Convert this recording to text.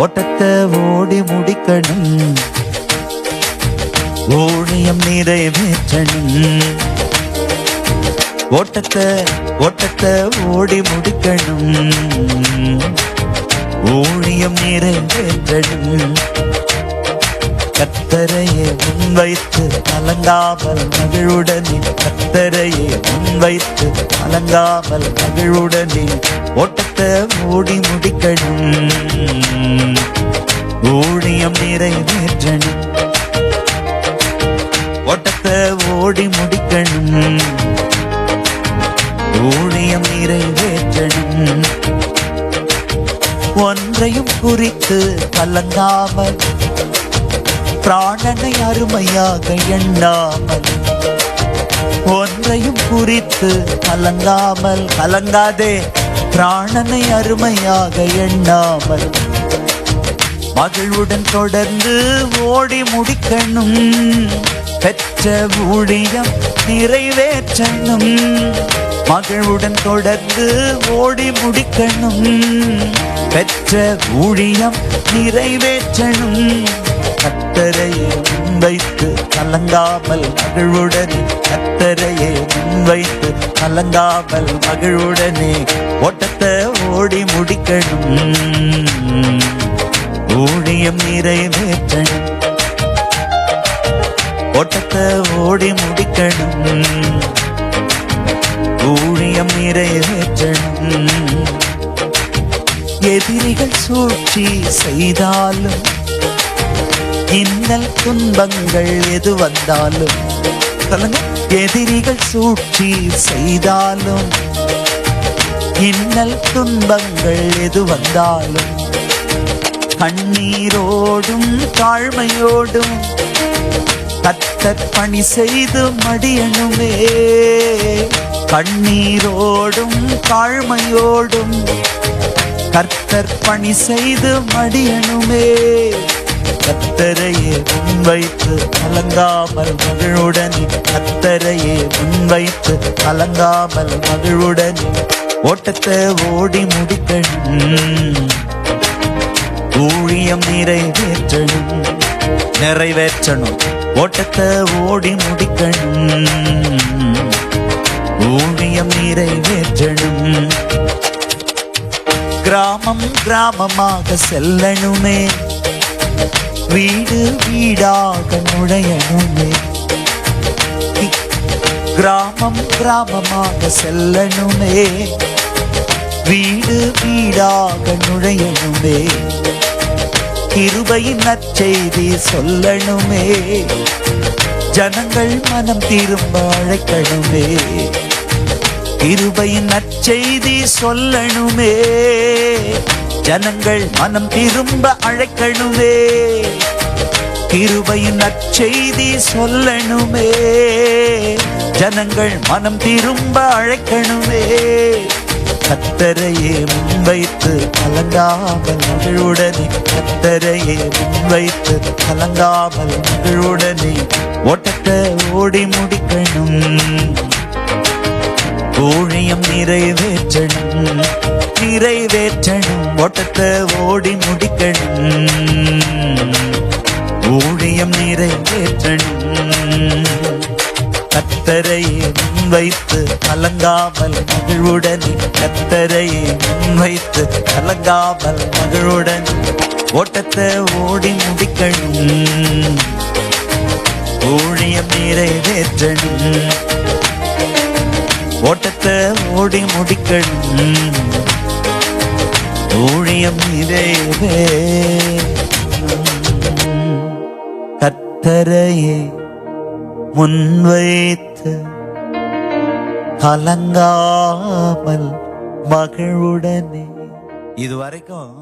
ஓட்டத்தை ஓடி முடிக்கணும். ஊழியம் நிறைவேற்றணும். ஓட்டத்தை ஓட்டத்தை ஓடி முடிக்கணும். ஊழியம் நிறைவேற்றணும். கத்தரையே முன்வைத்து கலங்காமல் மகிழுடனே. கத்தரையே முன்வைத்து கலங்காமல் மகிழுடனே. ஓட்டத்தை ஓடி முடிக்கணும். ஊழியம் நிறைவேற்றணும். ஓட்டத்தை ஓடி முடிக்கணும். ஊழியம் நிறைவேற்றணும். ஒன்றையும் குறித்து கலங்காமல் பிராணனை அருமையாக எண்ணாமல் ஒன்றையும் குறித்து கலங்காமல் கலங்காதே. பிராணனை அருமையாக எண்ணாமல் மகளுடன் தொடர்ந்து ஓடி முடிக்கணும். பெற்ற ஊழியம் நிறைவேற்றணும். மகளுடன் தொடர்ந்து ஓடி முடிக்கணும். பெற்ற ஊழியம் நிறைவேற்றணும். கத்தரையை முன்வைத்து கலங்காமல் மகளுடனே கத்தரையை முன்வைத்து கலங்காமல் மகளுடனே ஓட்டத்தை ஓடி முடிக்கணும். ஊழியம் நிறைவேற்றணும். ஓட்டத்தை ஓடி முடிக்கணும். ஊழியம் நிறைவேற்றணும். எதிரிகள் சூழ்ச்சி செய்தாலும் இன்னல் துன்பங்கள் எது வந்தாலும் சொல்லுங்க. எதிரிகள் சூழ்ச்சி செய்தாலும் இன்னல் துன்பங்கள் எது வந்தாலும் கண்ணீரோடும் தாழ்மையோடும் கத்தர் பணி செய்து மடியணுமே. கண்ணீரோடும் தாழ்மையோடும் கர்த்தர் பணி செய்து மடியணுமே. கத்தரையே முன்வைத்து கலங்காமல் மகிழுடனே. கத்தரையே முன்வைத்து கலங்காமல் மகிழுடனே. ஓட்டத்தை ஓடி முடிக்கணும். ஊழியம் நிறைவேற்றணும். நிறைவேற்றணும். ஓட்டத்தை ஓடி முடிக்கணும். ஊழியம் நிறைவேற்றணும். கிராமம் கிராமமாக செல்லணுமே. வீடு வீடாக நுழையணுமே. கிராமம் கிராமமாக செல்லணுமே. வீடு வீடாக நுழையணுமே. கிருபையின் நற்செய்தி சொல்லணுமே. ஜனங்கள் மனம் திரும்ப அழைக்கணுமே. கிருபையின் நற்செய்தி சொல்லணுமே. ஜனங்கள் மனம் திரும்ப அழைக்கணுமே. கிருபையின் நற்செய்தி சொல்லணுமே. ஜனங்கள் மனம் திரும்ப அழைக்கணுமே. கத்தரையே முன்வைத்து கலங்காமல் மகிழுடனே. கத்தரையே முன்வைத்து கலங்காமல் மகிழுடனே. ஓட்டத்தை ஓடி முடிக்கணும். ஊழியம் நிறைவேற்றணும். நிறைவேற்றணும். ஓட்டத்தை ஓடி முடிக்கணும். ஊழியம் நிறைவேற்றணும். கத்தரையே முன்வைத்து கலங்காமல் மகிழ்வுடன் கத்தரையே முன்வைத்து கலங்காமல் மகிழ்வுடன் ஓட்டத்தை ஓடி முடிக்கணும். ஊழியம் நிறைவேற்றணும். ஓட்டத்தை ஓடி முடிக்கணும். ஊழியம் நிறைவே கத்தரையே முன்வைத்து கலங்காமல் மகிழ்வுடனே. இது வரைக்கும்